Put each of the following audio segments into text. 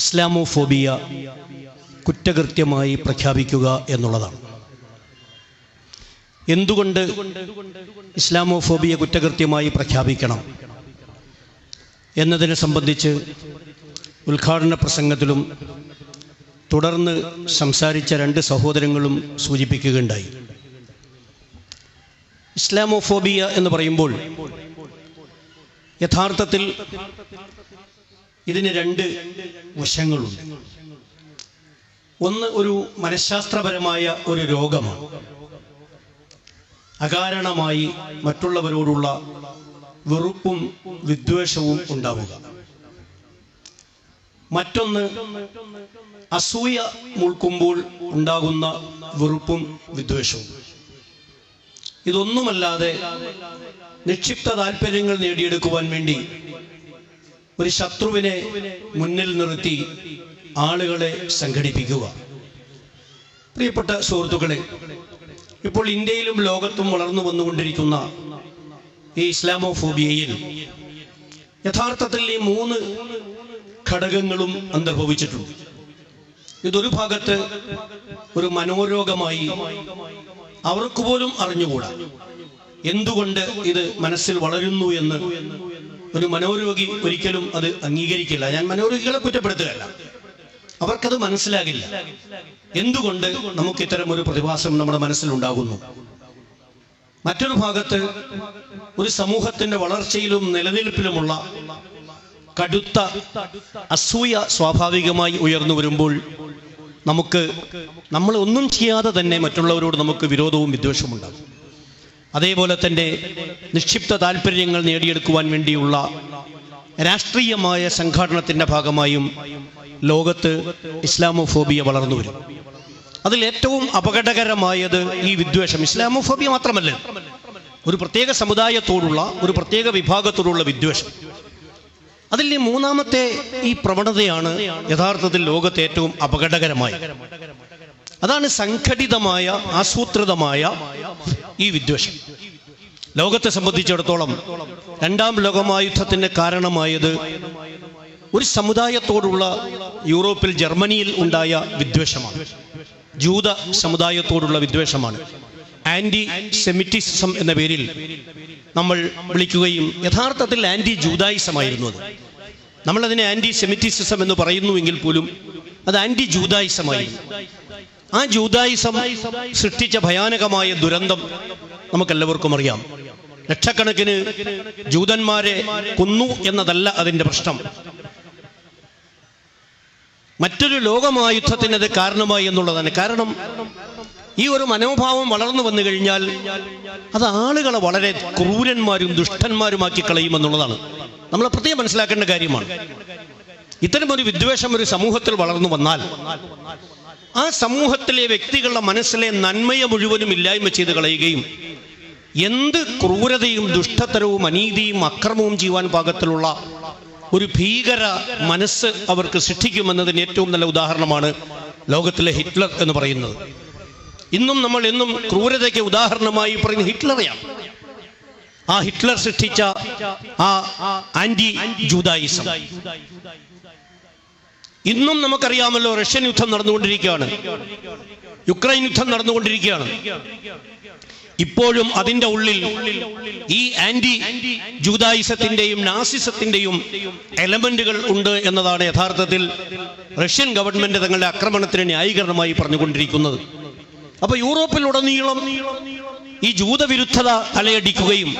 Islamophobia കുറ്റകൃത്യമായി പ്രഖ്യാപിക്കുക എന്നുള്ളതാണ്. എന്തുകൊണ്ട് ഇസ്ലാമോഫോബിയ കുറ്റകൃത്യമായി പ്രഖ്യാപിക്കണം എന്നതിനെ സംബന്ധിച്ച് ഉദ്ഘാടന പ്രസംഗത്തിലും തുടർന്ന് സംസാരിച്ച രണ്ട് സഹോദരങ്ങളും സൂചിപ്പിക്കുകയുണ്ടായി. ഇസ്ലാമോഫോബിയ എന്ന് പറയുമ്പോൾ യഥാർത്ഥത്തിൽ ഇതിന് രണ്ട് വശങ്ങളുണ്ട്. ഒന്ന് ഒരു മനഃശാസ്ത്രപരമായ ഒരു രോഗമാണ്. അകാരണമായി മറ്റുള്ളവരോടുള്ള വെറുപ്പും വിദ്വേഷവും ഉണ്ടാവുക. മറ്റൊന്ന് അസൂയ മുൾക്കുമ്പോൾ ഉണ്ടാകുന്ന വെറുപ്പും വിദ്വേഷവും. ഇതൊന്നുമല്ലാതെ നിക്ഷിപ്ത താല്പര്യങ്ങൾ നേടിയെടുക്കുവാൻ വേണ്ടി ഒരു ശത്രുവിനെ മുന്നിൽ നിർത്തി ആളുകളെ സംഘടിപ്പിക്കുക. പ്രിയപ്പെട്ട സുഹൃത്തുക്കളെ ഇപ്പോൾ ഇന്ത്യയിലും ലോകത്തും വളർന്നു വന്നുകൊണ്ടിരിക്കുന്ന ഈ ഇസ്ലാമോഫോബിയയിൽ യഥാർത്ഥത്തിൽ ഈ മൂന്ന് ഘടകങ്ങളും അന്തർഭവിച്ചിട്ടുണ്ട്. ഇതൊരു ഭാഗത്ത് ഒരു മനോരോഗമായി അവർക്ക് പോലും അറിഞ്ഞുകൂടാ. എന്തുകൊണ്ട് ഇത് മനസ്സിൽ വളരുന്നു എന്ന് ഒരു മനോരോഗി ഒരിക്കലും അത് അംഗീകരിക്കില്ല. ഞാൻ മനോരോഗികളെ കുറ്റപ്പെടുത്തുകയല്ല. അവർക്കത് മനസ്സിലാകില്ല. എന്തുകൊണ്ട് നമുക്ക് ഇത്തരം ഒരു പ്രതിഭാസം നമ്മുടെ മനസ്സിലുണ്ടാകുന്നു? മറ്റൊരു ഭാഗത്ത് ഒരു സമൂഹത്തിന്റെ വളർച്ചയിലും നിലനിൽപ്പിലുമുള്ള കടുത്ത അസൂയ സ്വാഭാവികമായി ഉയർന്നു വരുമ്പോൾ നമുക്ക് നമ്മൾ ഒന്നും ചെയ്യാതെ തന്നെ മറ്റുള്ളവരോട് നമുക്ക് വിരോധവും വിദ്വേഷവും ഉണ്ടാകും. അതേപോലെ തന്നെ നിക്ഷിപ്ത താല്പര്യങ്ങൾ നേടിയെടുക്കുവാൻ വേണ്ടിയുള്ള രാഷ്ട്രീയമായ സംഘാടനത്തിന്റെ ഭാഗമായും ലോകത്ത് ഇസ്ലാമോഫോബിയ വളർന്നു വരും. അതിൽ ഏറ്റവും അപകടകരമായത് ഈ വിദ്വേഷം. ഇസ്ലാമോഫോബിയ മാത്രമല്ല ഒരു പ്രത്യേക സമുദായത്തോടുള്ള ഒരു പ്രത്യേക വിഭാഗത്തോടുള്ള വിദ്വേഷം. അതിൽ മൂന്നാമത്തെ ഈ പ്രവണതയാണ് യഥാർത്ഥത്തിൽ ലോകത്തെ ഏറ്റവും അപകടകരമായ. അതാണ് സംഘടിതമായ ആസൂത്രിതമായ ഈ വിദ്വേഷം. ലോകത്തെ സംബന്ധിച്ചിടത്തോളം രണ്ടാം ലോകമായുദ്ധത്തിന് കാരണമായത് ഒരു സമുദായത്തോടുള്ള യൂറോപ്പിൽ ജർമ്മനിയിൽ ഉണ്ടായ വിദ്വേഷമാണ്. ജൂത സമുദായത്തോടുള്ള വിദ്വേഷമാണ്. ആന്റി സെമിറ്റിസം എന്ന പേരിൽ നമ്മൾ വിളിക്കുകയും യഥാർത്ഥത്തിൽ ആന്റി ജൂതായിസമായിരുന്നു അത്. നമ്മളതിനെ ആന്റി സെമിറ്റിസിസം എന്ന് പറയുന്നുവെങ്കിൽ പോലും അത് ആന്റി ജൂതായിസമായിരുന്നു ആ ജൂതായിസം സൃഷ്ടിച്ച ഭയാനകമായ ദുരന്തം നമുക്കെല്ലാവർക്കും അറിയാം. ലക്ഷക്കണക്കിന് ജൂതന്മാരെ കൊന്നു എന്നതല്ല അതിന്റെ പ്രശ്നം. മറ്റൊരു ലോകമായുദ്ധത്തിന് അത് കാരണമായി എന്നുള്ളതാണ്. കാരണം ഈ ഒരു മനോഭാവം വളർന്നു വന്നു കഴിഞ്ഞാൽ അത് ആളുകളെ വളരെ ക്രൂരന്മാരും ദുഷ്ടന്മാരുമാക്കി കളയും എന്നുള്ളതാണ്. നമ്മൾ പ്രത്യേകം മനസ്സിലാക്കേണ്ട കാര്യമാണ്. ഇത്തരമൊരു വിദ്വേഷം ഒരു സമൂഹത്തിൽ വളർന്നു വന്നാൽ ആ സമൂഹത്തിലെ വ്യക്തികളുടെ മനസ്സിലെ നന്മയെ മുഴുവനും ഇല്ലായ്മ ചെയ്ത് കളയുകയും എന്ത് ക്രൂരതയും ദുഷ്ടതരവും അനീതിയും അക്രമവും ചെയ്യുവാൻ പാകത്തിലുള്ള ഒരു ഭീകര മനസ്സ് അവർക്ക് സൃഷ്ടിക്കുമെന്നതിന് ഏറ്റവും നല്ല ഉദാഹരണമാണ് ലോകത്തിലെ ഹിറ്റ്ലർ എന്ന് പറയുന്നത്. ഇന്നും നമ്മൾ എന്നും ക്രൂരതയ്ക്ക് ഉദാഹരണമായി പറയുന്ന ഹിറ്റ്ലറെയാണ്. ആ ഹിറ്റ്ലർ സൃഷ്ടിച്ച ആ ആന്റി ജൂതായിസം ഇന്നും നമുക്കറിയാമല്ലോ റഷ്യൻ യുദ്ധം നടന്നുകൊണ്ടിരിക്കുകയാണ്. യുക്രൈൻ യുദ്ധം നടന്നുകൊണ്ടിരിക്കുകയാണ്. ഇപ്പോഴും അതിന്റെ ഉള്ളിൽ ഈ ആന്റി ജൂതായിസത്തിന്റെയും നാസിസത്തിന്റെയും എലമെന്റുകൾ ഉണ്ട് എന്നതാണ് യഥാർത്ഥത്തിൽ റഷ്യൻ ഗവൺമെന്റ് തങ്ങളുടെ ആക്രമണത്തിന് ന്യായീകരണമായി പറഞ്ഞുകൊണ്ടിരിക്കുന്നത്. അപ്പൊ യൂറോപ്പിലുടനീളം ഈ ജൂതവിരുദ്ധത അലയടിക്കുകയും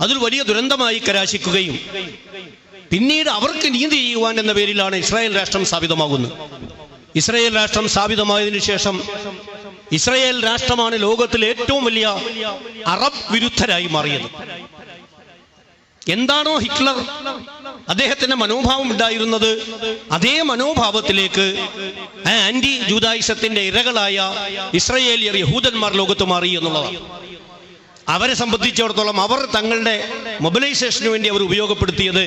അതിൽ വലിയ ദുരന്തമായി കരാശിക്കുകയും പിന്നീട് അവർക്ക് നീതി ചെയ്യുവാൻ എന്ന പേരിലാണ് ഇസ്രായേൽ രാഷ്ട്രം സ്ഥാപിതമാകുന്നത്. ഇസ്രായേൽ രാഷ്ട്രം സ്ഥാപിതമായതിനു ശേഷം ഇസ്രായേൽ രാഷ്ട്രമാണ് ലോകത്തിലെ ഏറ്റവും വലിയ അറബ് വിരുദ്ധരായി മാറിയത്. എന്താണോ ഹിറ്റ്ലർ അദ്ദേഹത്തിന്റെ മനോഭാവം ഉണ്ടായിരുന്നത് അതേ മനോഭാവത്തിലേക്ക് ആന്റി ജൂതായിസത്തിന്റെ ഇരകളായ ഇസ്രയേലിയർ യഹൂദന്മാർ ലോകത്ത് മാറി എന്നുള്ളതാണ്. അവരെ സംബന്ധിച്ചിടത്തോളം അവർ തങ്ങളുടെ മൊബിലൈസേഷന് വേണ്ടി അവർ ഉപയോഗപ്പെടുത്തിയത്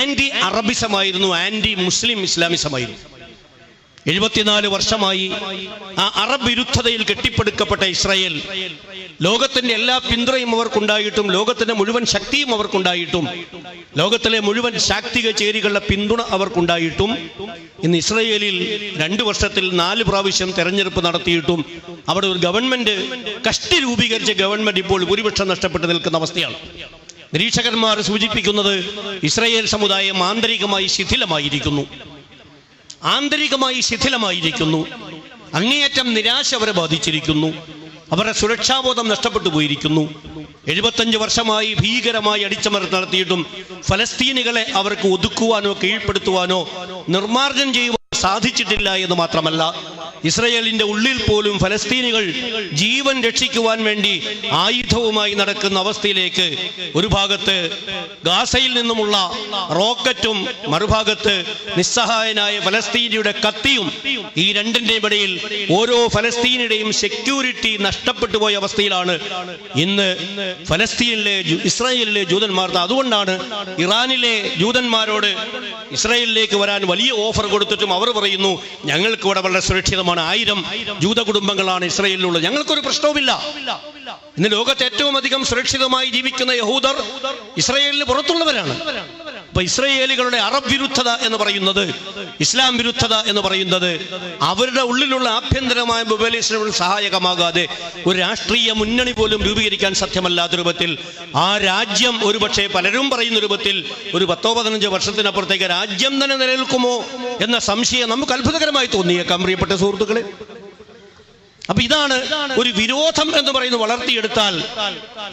ആന്റി അറബിസമായിരുന്നു ആന്റി മുസ്ലിം ഇസ്ലാമിസമായിരുന്നു. എഴുപത്തിനാല് വർഷമായി ആ അറബ് വിരുദ്ധതയിൽ കെട്ടിപ്പടുക്കപ്പെട്ട ഇസ്രായേൽ ലോകത്തിന്റെ എല്ലാ പിന്തുണയും അവർക്കുണ്ടായിട്ടും ലോകത്തിന്റെ മുഴുവൻ ശക്തിയും അവർക്കുണ്ടായിട്ടും ലോകത്തിലെ മുഴുവൻ ശാക്തിക ചേരികളുടെ പിന്തുണ അവർക്കുണ്ടായിട്ടും ഇന്ന് ഇസ്രയേലിൽ രണ്ടു വർഷത്തിൽ നാല് പ്രാവശ്യം തെരഞ്ഞെടുപ്പ് നടത്തിയിട്ടും അവിടെ ഒരു ഗവൺമെന്റ് കഷ്ടി രൂപീകരിച്ച ഗവൺമെന്റ് ഇപ്പോൾ ഭൂരിപക്ഷം നഷ്ടപ്പെട്ട് നിൽക്കുന്ന അവസ്ഥയാണ്. നിരീക്ഷകന്മാർ സൂചിപ്പിക്കുന്നത് ഇസ്രയേൽ സമുദായം ആന്തരികമായി ശിഥിലമായിരിക്കുന്നു. ആന്തരികമായി ശിഥിലമായിരിക്കുന്നു. അങ്ങേയറ്റം നിരാശ അവരെ ബാധിച്ചിരിക്കുന്നു. അവരുടെ സുരക്ഷാബോധം നഷ്ടപ്പെട്ടു പോയിരിക്കുന്നു. എഴുപത്തഞ്ച് വർഷമായി ഭീകരമായി അടിച്ചമർത്തി നടത്തിയിട്ടും ഫലസ്തീനികളെ അവർക്ക് ഒതുക്കുവാനോ കീഴ്പ്പെടുത്തുവാനോ നിർമ്മാർജനം ചെയ്യുവാനോ സാധിച്ചിട്ടില്ല എന്ന് മാത്രമല്ല. ഇസ്രയേലിന്റെ ഉള്ളിൽ പോലും ഫലസ്തീനികൾ ജീവൻ രക്ഷിക്കുവാൻ വേണ്ടി ആയുധവുമായി നടക്കുന്ന അവസ്ഥയിലേക്ക് ഒരു ഭാഗത്ത് ഗാസയിൽ നിന്നുമുള്ള റോക്കറ്റും മറുഭാഗത്ത് നിസ്സഹായനായ ഫലസ്തീനിയുടെ കത്തിയും ഈ രണ്ടിന്റെയും ഇടയിൽ ഓരോ ഫലസ്തീനിയുടെയും സെക്യൂരിറ്റി നഷ്ടപ്പെട്ടു പോയ അവസ്ഥയിലാണ് ഇന്ന് ഫലസ്തീനിലെ ഇസ്രായേലിലെ ജൂതന്മാർ. അതുകൊണ്ടാണ് ഇറാനിലെ ജൂതന്മാരോട് ഇസ്രായേലിലേക്ക് വരാൻ വലിയ ഓഫർ കൊടുത്തിട്ടും അവർ പറയുന്നു ഞങ്ങൾക്ക് ഇവിടെ വളരെ സുരക്ഷിതമാണ് ആയിരം ജൂത കുടുംബങ്ങളാണ് ഇസ്രയേലിലുള്ളത്. ഞങ്ങൾക്കൊരു പ്രശ്നവുമില്ല. ഇന്ന് ലോകത്ത് ഏറ്റവും അധികം സുരക്ഷിതമായി ജീവിക്കുന്ന യഹൂദർ ഇസ്രയേലിന് പുറത്തുള്ളവരാണ്. അപ്പൊ ഇസ്രയേലികളുടെ അറബ് വിരുദ്ധത എന്ന് പറയുന്നത് ഇസ്ലാം വിരുദ്ധത എന്ന് പറയുന്നത് അവരുടെ ഉള്ളിലുള്ള ആഭ്യന്തരമായ മൊബൈലേഷനുകൾ സഹായകമാകാതെ ഒരു രാഷ്ട്രീയ മുന്നണി പോലും രൂപീകരിക്കാൻ സാധ്യമല്ലാത്ത രൂപത്തിൽ ആ രാജ്യം ഒരുപക്ഷെ പലരും പറയുന്ന രൂപത്തിൽ ഒരു പത്തോ പതിനഞ്ചോ വർഷത്തിനപ്പുറത്തേക്ക് രാജ്യം തന്നെ നിലനിൽക്കുമോ എന്ന സംശയം നമുക്ക് അത്ഭുതകരമായി തോന്നിയേക്കാം പ്രിയപ്പെട്ട സുഹൃത്തുക്കളെ. അപ്പൊ ഇതാണ് ഒരു വിരോധം എന്ന് പറയുന്നത് വളർത്തിയെടുത്താൽ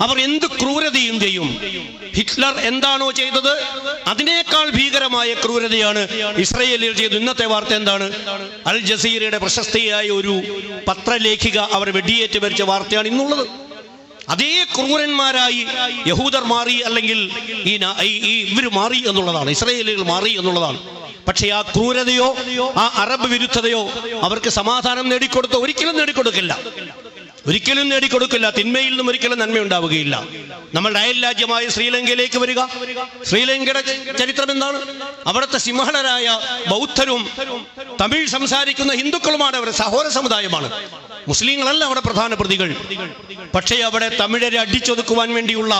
അവർ എന്ത് ക്രൂരതയും ചെയ്യും. ഹിറ്റ്ലർ എന്താണോ ചെയ്തത്? അതിനേക്കാൾ ഭീകരമായ ക്രൂരതയാണ് ഇസ്രയേലിൽ ചെയ്തത്. ഇന്നത്തെ വാർത്ത എന്താണ്? അൽ ജസീറയുടെ പ്രശസ്തിയായ ഒരു പത്രലേഖിക അവർ വെടിയേറ്റ് മരിച്ച വാർത്തയാണ് ഇന്നുള്ളത്. അതേ ക്രൂരന്മാരായി യഹൂദർ മാറി അല്ലെങ്കിൽ ഈ ഇവർ മാറി എന്നുള്ളതാണ്. ഇസ്രയേലുകൾ മാറി എന്നുള്ളതാണ്. പക്ഷേ ആ ക്രൂരതയോ ആ അറബ് വിരുദ്ധതയോ അവർക്ക് സമാധാനം നേടിക്കൊടുത്ത ഒരിക്കലും നേടിക്കൊടുക്കില്ല. ഒരിക്കലും നേടിക്കൊടുക്കില്ല. തിന്മയിൽ നിന്നും ഒരിക്കലും നന്മ ഉണ്ടാവുകയില്ല. നമ്മളുടെ അയൽ രാജ്യമായ ശ്രീലങ്കയിലേക്ക് വരിക. ശ്രീലങ്കയുടെ ചരിത്രം എന്താണ്? അവിടുത്തെ സിംഹളരായ ബൗദ്ധരും തമിഴ് സംസാരിക്കുന്ന ഹിന്ദുക്കളുമാണ് അവരുടെ സഹോദര സമുദായമാണ്. മുസ്ലിങ്ങളല്ല അവിടെ പ്രധാന പ്രതികൾ. പക്ഷേ അവിടെ തമിഴരെ അടിച്ചൊതുക്കുവാൻ വേണ്ടിയുള്ള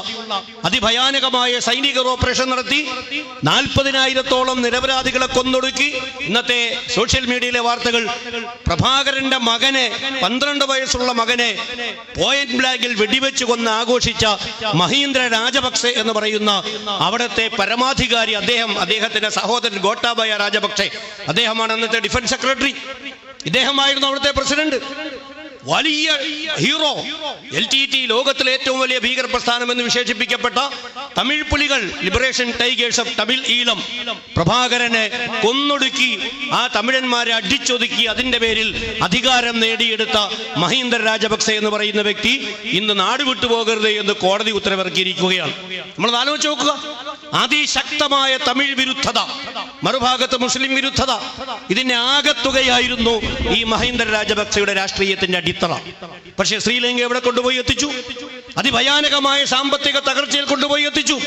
അതിഭയാനകമായ സൈനിക ഓപ്പറേഷൻ നടത്തി നാൽപ്പതിനായിരത്തോളം നിരപരാധികളെ കൊന്നൊടുക്കി. ഇന്നത്തെ സോഷ്യൽ മീഡിയയിലെ വാർത്തകൾ പ്രഭാകരന്റെ മകനെ പന്ത്രണ്ട് വയസ്സുള്ള മകനെ പോയിന്റ് ബ്ലാങ്കിൽ വെടിവെച്ച് കൊന്ന് ആഘോഷിച്ച മഹീന്ദ്ര രാജപക്സെ എന്ന് പറയുന്ന അവിടുത്തെ പരമാധികാരി അദ്ദേഹം അദ്ദേഹത്തിന്റെ സഹോദരൻ ഗോട്ടാബയ രാജപക്സെ. അദ്ദേഹമാണ് അന്നത്തെ ഡിഫൻസ് സെക്രട്ടറി ഇദ്ദേഹമായിരുന്നു അവിടുത്തെ പ്രസിഡന്റ് വലിയ ഹീറോ എൽ ടി ടി ലോകത്തിലെ ഏറ്റവും വലിയ ഭീകര പ്രസ്ഥാനം എന്ന് വിശേഷിപ്പിക്കപ്പെട്ട Tamil പുലികൾ liberation tigers of Tamil Eelam പ്രഭാകരനെ കൊന്നൊടുക്കി ആ തമിഴന്മാരെ അടിച്ചൊതുക്കി അതിന്റെ പേരിൽ അധികാരം നേടിയെടുത്ത മഹീന്ദർ രാജപക്സെ എന്ന് പറയുന്ന വ്യക്തി ഇന്ന് നാട് വിട്ടുപോകരുത് എന്ന് കോടതി ഉത്തരവിറക്കിയിരിക്കുകയാണ്. നമ്മൾ ആലോചിച്ച് നോക്കുക. അതിശക്തമായ തമിഴ് വിരുദ്ധത മറുഭാഗത്ത് മുസ്ലിം വിരുദ്ധത. ഇതിന്റെ ആകത്തുകയായിരുന്നു ഈ മഹേന്ദ്ര രാജപക്സയുടെ രാഷ്ട്രീയത്തിന്റെ അടിത്തറ. പക്ഷേ ശ്രീലങ്ക എവിടെ കൊണ്ടുപോയി എത്തിച്ചു? അതിഭയാനകമായ സാമ്പത്തിക തകർച്ചയിൽ കൊണ്ടുപോയി എത്തിച്ചു.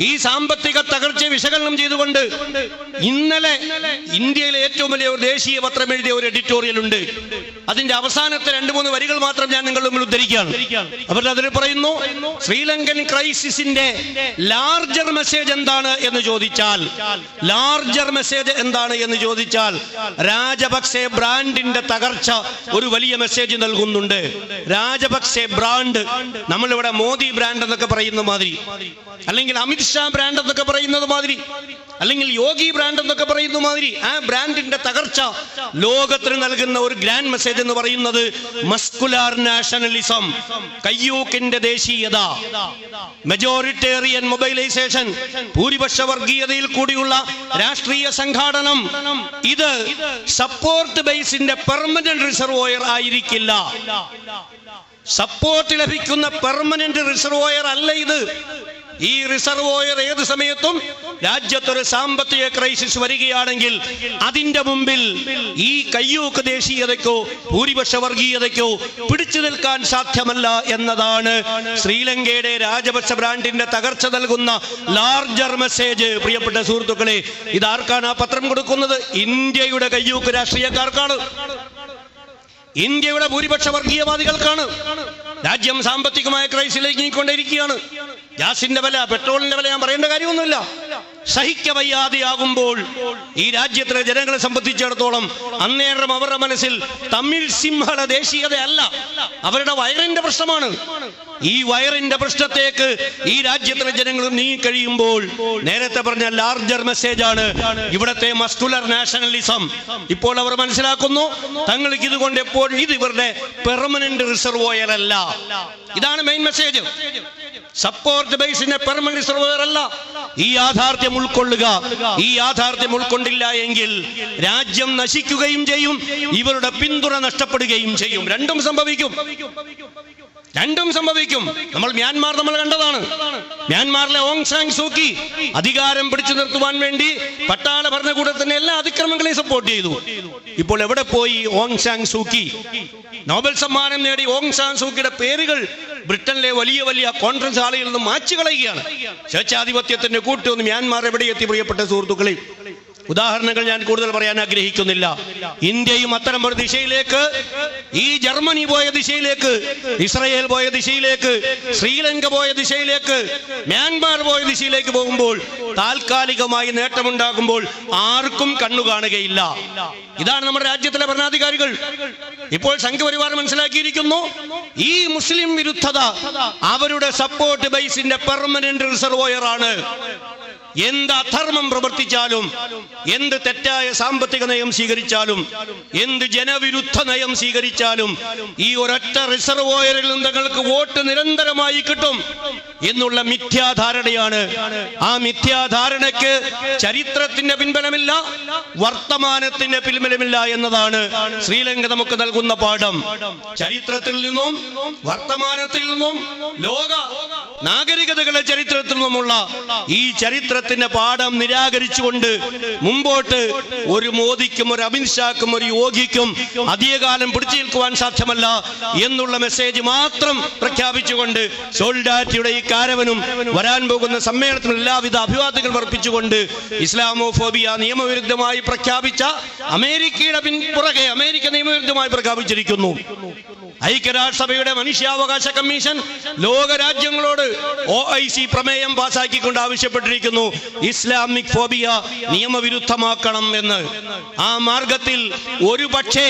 ഈ സാമ്പത്തിക തകർച്ച വിശകലനം ചെയ്തുകൊണ്ട് ഇന്നലെ ഇന്ത്യയിലെ ഏറ്റവും വലിയ ഒരു ദേശീയ പത്രം എഴുതിയ ഒരു എഡിറ്റോറിയൽ ഉണ്ട്. അതിന്റെ അവസാനത്തെ രണ്ട് മൂന്ന് വരികൾ മാത്രം ഞാൻ നിങ്ങളുടെ മുമ്പിൽ ഉദ്ധരിക്കുകയാണ്. അവർ അതിൽ പറയുന്നു ശ്രീലങ്കൻ ക്രൈസിസിന്റെ ലാർജർ മെസ്സേജ് എന്താണ് എന്ന് ചോദിച്ചാൽ ലാർജർ മെസ്സേജ് എന്താണ് എന്ന് ചോദിച്ചാൽ രാജപക്സെ ബ്രാൻഡിന്റെ തകർച്ച ഒരു വലിയ മെസ്സേജ് നൽകുന്നുണ്ട്. രാജപക്സെ ബ്രാൻഡ് നമ്മളിവിടെ മോദി ബ്രാൻഡ് എന്നൊക്കെ പറയുന്ന മാതിരി. അല്ലെങ്കിൽ അമിത്ഷാ ബ്രാൻഡ് എന്നൊക്കെ പറയുന്നത് മാതിരി. അല്ലെങ്കിൽ യോഗി ബ്രാൻഡ് എന്നൊക്കെ പറയുന്ന മാതിരി. ആ ബ്രാൻഡിന്റെ തകർച്ച ലോകത്തിന് നൽകുന്ന ഒരു ഗ്രാൻഡ് മെസ്സേജ് എന്ന് പറയുന്നത് മസ്കുലാർ നാഷണലിസം കയ്യൂക്കിന്റെ ദേശീയത. മെജോറിറ്റേറിയൻ മൊബൈലൈസേഷൻ ഭൂരിപക്ഷ വർഗീയതയിൽ കൂടിയുള്ള രാഷ്ട്രീയ സംഘാടനം. ഇത് സപ്പോർട്ട് ബേസിന്റെ പെർമനന്റ് റിസർവോയർ ആയിരിക്കില്ല. സപ്പോർട്ട് ലഭിക്കുന്ന പെർമനന്റ് റിസർവോയർ അല്ല ഇത്. ഈ റിസർവോയർ ഏത് സമയത്തും രാജ്യത്തൊരു സാമ്പത്തിക ക്രൈസിസ് വരികയാണെങ്കിൽ അതിന്റെ മുമ്പിൽ ഈ കയ്യൂക്ക് ദേശീയതയ്ക്കോ ഭൂരിപക്ഷ വർഗീയതയ്ക്കോ പിടിച്ചു നിൽക്കാൻ സാധ്യമല്ല എന്നതാണ് ശ്രീലങ്കയുടെ രാജപക്ഷ ബ്രാൻഡിന്റെ തകർച്ച നൽകുന്ന ലാർജർ മെസ്സേജ് പ്രിയപ്പെട്ട സുഹൃത്തുക്കളെ ഇതാർക്കാണ് ആ പത്രം കൊടുക്കുന്നത്? ഇന്ത്യയുടെ കയ്യൂക്ക് രാഷ്ട്രീയക്കാർക്കാണ്. ഇന്ത്യയുടെ ഭൂരിപക്ഷ വർഗീയവാദികൾക്കാണ്. രാജ്യം സാമ്പത്തികമായ ക്രൈസിലേക്ക് നീങ്ങിക്കൊണ്ടിരിക്കുകയാണ്. ഗ്യാസിന്റെ വില പെട്രോളിന്റെ വില ഞാൻ പറയേണ്ട കാര്യമൊന്നുമില്ല. സഹിക്ക വയ്യാതെയാകുമ്പോൾ ഈ രാജ്യത്തിലെ ജനങ്ങളെ സംബന്ധിച്ചിടത്തോളം അന്നേരം അവരുടെ മനസ്സിൽ തമിഴ് സിംഹള ദേശീയതയല്ല. അവരുടെ വയറിന്റെ പ്രശ്നമാണ്. ഈ വയറിന്റെ പ്രശ്നത്തേക്ക് ഈ രാജ്യത്തിലെ ജനങ്ങൾ നീങ്ങിക്കഴിയുമ്പോൾ നേരത്തെ പറഞ്ഞ ലാർജർ മെസ്സേജ് ആണ് ഇവിടത്തെ മസ്കുലർ നാഷണലിസം ഇപ്പോൾ അവർ മനസ്സിലാക്കുന്നു തങ്ങൾക്ക് ഇതുകൊണ്ട് എപ്പോഴും ഇത് ഇവരുടെ പെർമനന്റ് റിസർവോയർ അല്ല ഇതാണ് മെയിൻ മെസ്സേജ് സപ്പോർട്ട് ബേസിന്റെ പെർമനന്റ് റിസർവോയർ അല്ല. ഈ യാഥാർത്ഥ്യം ഉൾക്കൊള്ളുക. ഈ യാഥാർത്ഥ്യം ഉൾക്കൊണ്ടില്ല എങ്കിൽ രാജ്യം നശിക്കുകയും ചെയ്യും. ഇവരുടെ പിന്തുണ നഷ്ടപ്പെടുകയും ചെയ്യും. രണ്ടും സംഭവിക്കും. രണ്ടും സംഭവിക്കും. നമ്മൾ മ്യാൻമാർ നമ്മൾ കണ്ടതാണ്. മ്യാൻമാറിലെ ഓങ് സാങ് സൂക്കി അധികാരം പിടിച്ചു നിർത്തുവാൻ വേണ്ടി പട്ടാള ഭരണകൂടത്തിന്റെ എല്ലാ അതിക്രമങ്ങളെയും സപ്പോർട്ട് ചെയ്തു. ഇപ്പോൾ എവിടെ പോയി ഓങ് സാങ് സൂക്കി? നോബൽ സമ്മാനം നേടി ഓങ് സാങ് സൂക്കിയുടെ പേരുകൾ ബ്രിട്ടനിലെ വലിയ വലിയ കോൺഫറൻസ് ഹാളുകളിൽ നിന്ന് മാച്ചു കളയുകയാണ് സ്വേച്ഛാധിപത്യത്തിന്റെ കൂട്ടൊന്ന് മ്യാൻമാർ എവിടെ എത്തി പ്രിയപ്പെട്ട സുഹൃത്തുക്കളെ? ഉദാഹരണങ്ങൾ ഞാൻ കൂടുതൽ പറയാൻ ആഗ്രഹിക്കുന്നില്ല. ഇന്ത്യയും അത്തരം ഒരു ദിശയിലേക്ക് ഈ ജർമ്മനി പോയ ദിശയിലേക്ക് ഇസ്രയേൽ പോയ ദിശയിലേക്ക് ശ്രീലങ്ക പോയ ദിശയിലേക്ക് മ്യാൻമാർ പോയ ദിശയിലേക്ക് പോകുമ്പോൾ താൽക്കാലികമായി നേട്ടമുണ്ടാകുമ്പോൾ ആർക്കും കണ്ണു കാണുകയില്ല. ഇതാണ് നമ്മുടെ രാജ്യത്തിലെ ഭരണാധികാരികൾ. ഇപ്പോൾ സംഘപരിവാർ മനസ്സിലാക്കിയിരിക്കുന്നു ഈ മുസ്ലിം വിരുദ്ധത അവരുടെ സപ്പോർട്ട് ബേസിന്റെ പെർമനന്റ് റിസർവോയർ ആണ് എന്ത് അധർമ്മം പ്രവർത്തിച്ചാലും എന്ത് തെറ്റായ സാമ്പത്തിക നയം സ്വീകരിച്ചാലും എന്ത് ജനവിരുദ്ധ നയം സ്വീകരിച്ചാലും ഈ ഒരൊറ്റ റിസർവോയറിൽ നിന്ന് തങ്ങൾക്ക് വോട്ട് നിരന്തരമായി കിട്ടും എന്നുള്ള മിഥ്യാധാരണയാണ്. ആ മിഥ്യാധാരണയ്ക്ക് ചരിത്രത്തിന്റെ പിൻബലമില്ല വർത്തമാനത്തിന്റെ പിൻബലമില്ല എന്നതാണ് ശ്രീലങ്ക നമുക്ക് നൽകുന്ന പാഠം. ചരിത്രത്തിൽ നിന്നും വർത്തമാനത്തിൽ നിന്നും ലോക നാഗരികതകളുടെ ചരിത്രത്തിൽ നിന്നുമുള്ള ഈ ചരിത്രത്തിന്റെ പാഠം നിരാകരിച്ചുകൊണ്ട് മുമ്പോട്ട് ഒരു മോദിക്കും ഒരു അമിത്ഷാക്കും ഒരു യോഗിക്കും അധികകാലം പിടിച്ചു നിൽക്കുവാൻ സാധ്യമല്ല എന്നുള്ള മെസ്സേജ് മാത്രം പ്രഖ്യാപിച്ചുകൊണ്ട് സോൾഡാറ്റിയുടെ ഈ കാരവനും വരാൻ പോകുന്ന സമ്മേളനത്തിന് എല്ലാവിധ അഭിവാദ്യങ്ങൾ വർപ്പിച്ചുകൊണ്ട് ഇസ്ലാമോഫോബിയ നിയമവിരുദ്ധമായി പ്രഖ്യാപിച്ച അമേരിക്കയുടെ പിൻപുറകെ അമേരിക്ക നിയമവിരുദ്ധമായി പ്രഖ്യാപിച്ചിരിക്കുന്നു. ഐക്യരാഷ്ട്രസഭയുടെ മനുഷ്യാവകാശ കമ്മീഷൻ ലോക രാജ്യങ്ങളോട് ഒ ഐ സി പ്രമേയം പാസാക്കിക്കൊണ്ട് ആവശ്യപ്പെട്ടിരിക്കുന്നു. ഇസ്ലാമിക് ഫോബിയ നിയമവിരുദ്ധമാക്കണം എന്ന്. ആ മാർഗത്തിൽ ഒരു പക്ഷേ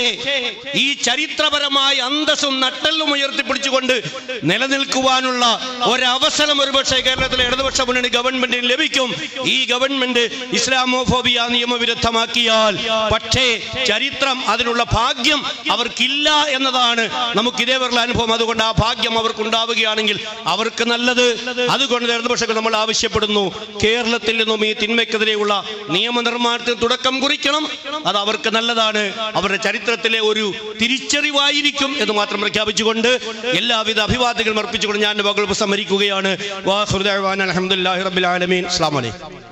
ഈ ചരിത്രപരമായ അന്തസ്സും നട്ടെല്ലും ഉയർത്തിപ്പിടിച്ചുകൊണ്ട് നിലനിൽക്കുവാനുള്ള ഒരവസരം ഒരുപക്ഷെ കേരളത്തിലെ ഇടതുപക്ഷ മുന്നണി ഗവൺമെന്റിന് ലഭിക്കും. ഈ ഗവൺമെന്റ് ഇസ്ലാമോഫോബിയ നിയമവിരുദ്ധമാക്കിയാൽ പക്ഷേ ചരിത്രം അതിനുള്ള ഭാഗ്യം അവർക്കില്ല എന്നതാണ്. നമുക്ക് ഇതേവരെയുള്ള അനുഭവം. അതുകൊണ്ട് ആ ഭാഗ്യം അവർക്കുണ്ടാവുകയാണെങ്കിൽ അവർക്ക് ഉണ്ടാവുകയാണെങ്കിൽ നല്ലത്. അതുകൊണ്ട് ഇടതുപക്ഷങ്ങൾ നമ്മൾ ആവശ്യപ്പെടുന്നു. കേരളത്തിൽ നിന്നും ഈ തിന്മയ്ക്കെതിരെയുള്ള നിയമനിർമ്മാണത്തിന് തുടക്കം കുറിക്കണം. അത് അവർക്ക് നല്ലതാണ്. അവരുടെ ചരിത്രത്തിലെ ഒരു തിരിച്ചറിവായിരിക്കും എന്ന് മാത്രം പ്രഖ്യാപിച്ചുകൊണ്ട് എല്ലാവിധ അഭിവാദ്യങ്ങളും അർപ്പിച്ചുകൊണ്ട് ഞാൻ വകുപ്പ് സംഹരിക്കുകയാണ് വാഹുദാൻ അലഹമുല്ലാ റബിലാലമീൻ അസ്ലാം വലൈക്കും